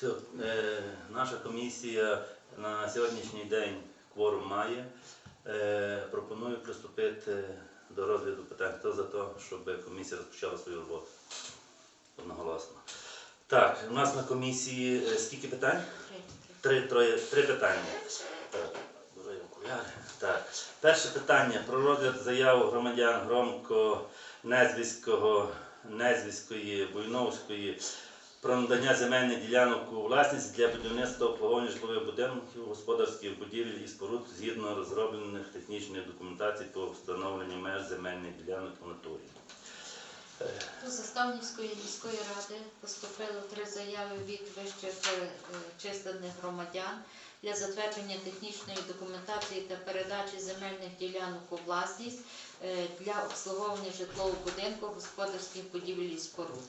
Все, е, наша комісія на сьогоднішній день кворум має. Е, пропоную приступити до розгляду питань. Хто за те, щоб комісія розпочала свою роботу? Одноголосно. Так, у нас на комісії е, скільки питань? Три, троє, три питання. Так. Так. Перше питання про розгляд заяв громадян Громко, Незвіського, Незвіської, Буйновської про надання земельних ділянок у власність для будівництва обслуговування житлових будинків, господарських будівель і споруд згідно розроблених технічних документацій по встановленню меж земельних ділянок в натурі. До Заставнівської міської ради поступило три заяви від вище перечислених громадян для затвердження технічної документації та передачі земельних ділянок у власність е, для обслуговування житлового будинку, господарських будівель і споруд.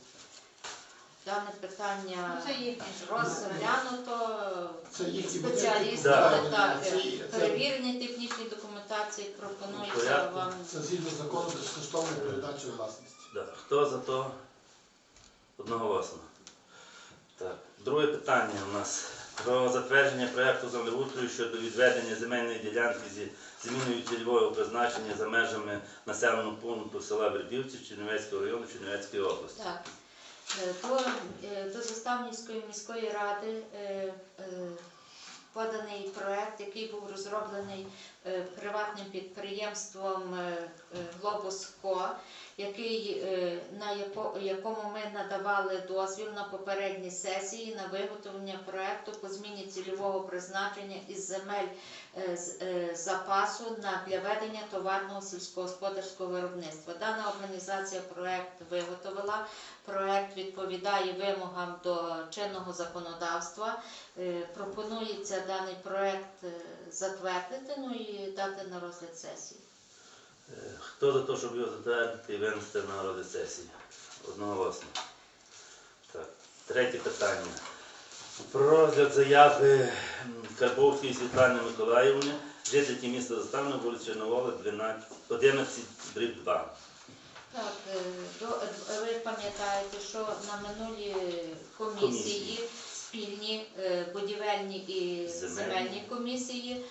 Дане питання Ну, це розглянуто Це їхні спеціалісти Да. так, Це- це- перевірені технічні документації пропонується порядку. вам. Це згідно закону безкоштовної передачі. Да. Хто за то? Одноголосно. Так. Друге питання у нас про затвердження проекту землеустрою щодо відведення земельної ділянки зі зміною цільового призначення за межами населеного пункту села Вербівці Чернівецького району Чернівецької області. Так. Е, е, до Заставнівської міської ради е, поданий проект, який був розроблений е, приватним підприємством е, е, Глобус Ко, який, е, на якому ми надавали дозвіл на попередній сесії на виготовлення проекту по зміні цільового призначення із земель запасу для ведення товарного сільськогосподарського виробництва. Дана організація проект виготовила. Проект відповідає вимогам до чинного законодавства. Пропонується даний проект е, затвердити ну і дати на розгляд сесії. Е, Хто за те, щоб його затвердити і винести на розгляд сесії? Одноголосно. Так. Третє питання. Про розгляд заяви Карбовської Світлани Миколаївни, жительки міста Заставне, вулиця Чорновола, 12, 11, дріб 2. Так, е, ви пам'ятаєте, що на минулій Комісії. Спільні е, будівельні і Земельні. комісії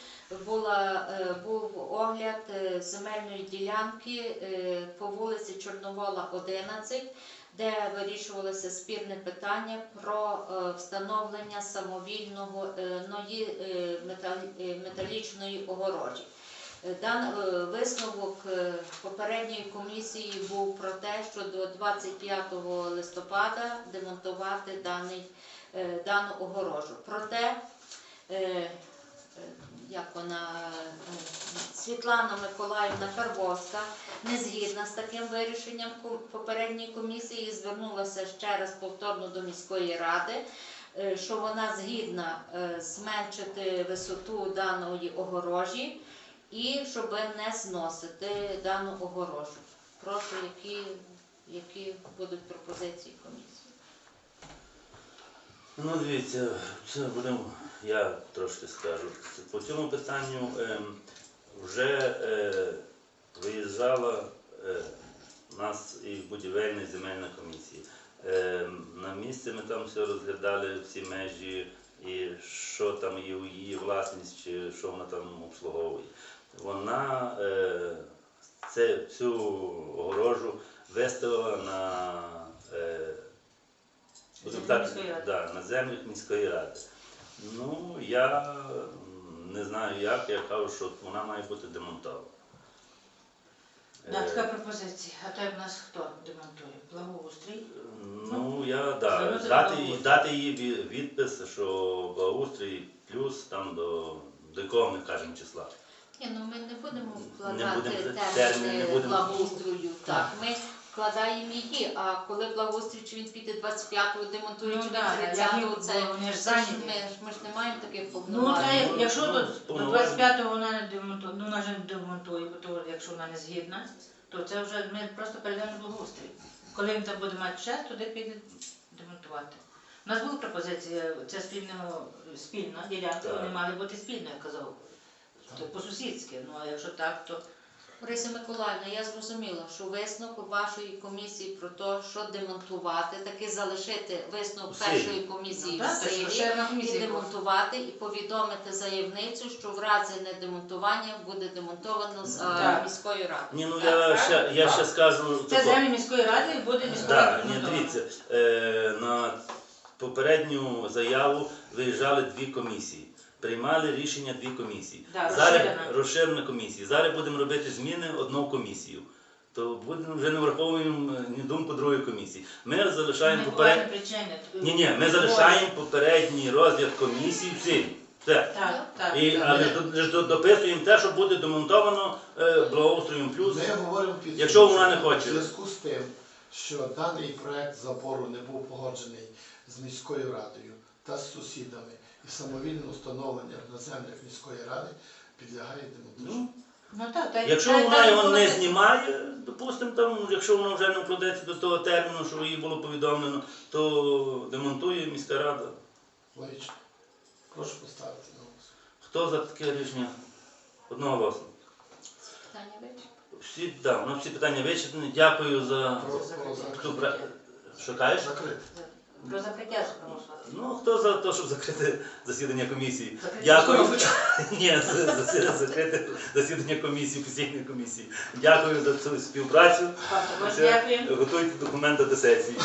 була, е, був огляд е, земельної ділянки по вулиці Чорновола, 11, де вирішувалося спірне питання про встановлення самовільного ної, метал- металічної огорожі. Дан висновок попередньої комісії був про те, що до 25 листопада демонтувати даний, дану огорожу. Проте, е, е, як вона, е, Світлана Миколаївна Карбовська не згідна з таким вирішенням попередньої комісії звернулася ще раз повторно до міської ради, е, що вона згідна е, зменшити висоту даної огорожі і щоб не зносити дану огорожу. Прошу, які, які будуть пропозиції комісії. Ну, дивіться, це будемо, я трошки скажу. По цьому питанню ем, вже е, виїжджала е, нас і будівельна земельна комісія. Ем, на місці ми там все розглядали, всі межі, і що там є її власність, чи що вона там обслуговує. Вона е, це, цю огорожу виставила на е, будемо так, да, на землях міської ради. Ну, я не знаю як, я кажу, що вона має бути демонтована. Да, Е, така пропозиція. А то в нас хто демонтує? Благоустрій? Ну, я да, дати, їй- дати їй відпис, що благоустрій плюс там до, до якого ми кажемо числа. Ні, ну ми не будемо вкладати терміни термін, не будемо. благоустрою. Так, ми вкладаємо її, а коли благоустрій, чи він піде 25-го, демонтує, Ну чи да, 30-го, як це вони ж зайняті. ми, ми ж не маємо таких Ну, повноважень. та якщо до, до 25-го вона не демонтує, ну вона ж не демонтує, бо то якщо вона не згідна, то це вже ми просто перейдемо в благоустрій. Коли він там буде мати час, туди піде демонтувати. У нас була пропозиція, це спільно, спільна ділянка, вони мали бути спільно, я казав. Це по-сусідськи. Ну а якщо так, то Лариса Миколаївна, я зрозуміла, що висновок вашої комісії про те, що демонтувати, таки залишити висновок силі. першої комісії Ну, в так, силі ще на і комісії було. демонтувати, і повідомити заявницю, що в разі недемонтування буде демонтовано з а, Так. міською радою. Ні, ну я ще, я ще скажу. Це тако. землі міської ради буде міської ради. ні, демонтовано. дивіться, е, на попередню заяву виїжджали дві комісії. Приймали рішення дві комісії. Да, Зараз розширена. розширена комісія. Зараз будемо робити зміни одну комісію. То будемо вже не враховуємо е, ні думку другої комісії. Ми залишаємо Не поперед... поважні причини. Ні, ні, ми залишаємо попередній розгляд комісії в. Все. Так, так. І, так. але лише до- дописуємо те, що буде демонтовано е, благоустроєм плюс. Ми говоримо під Якщо вона не хоче. в зв'язку з тим, що даний проект забору не був погоджений з міською радою та з сусідами, і самовільне установлення на землях міської ради підлягає демонтажу. Ну, Ну так, так. Якщо так, вона так, його не знімає, допустимо, там, якщо воно вже не вкладеться до того терміну, що їй було повідомлено, то демонтує міська рада. Логічно. Прошу поставити на голосу. Хто за таке рішення? Одноголосно. Питання вичерпано. Всі, да, воно всі питання вичерпані. Дякую за Про, про закриття. пра- Що кажеш? Закрити. Про закриття ж проголосувати. Ну, хто за те, щоб закрити засідання комісії? Дякую. Ні, за- за- закрити засідання комісії, постійної комісії. Дякую за цю співпрацю. Готуйте документи до сесії.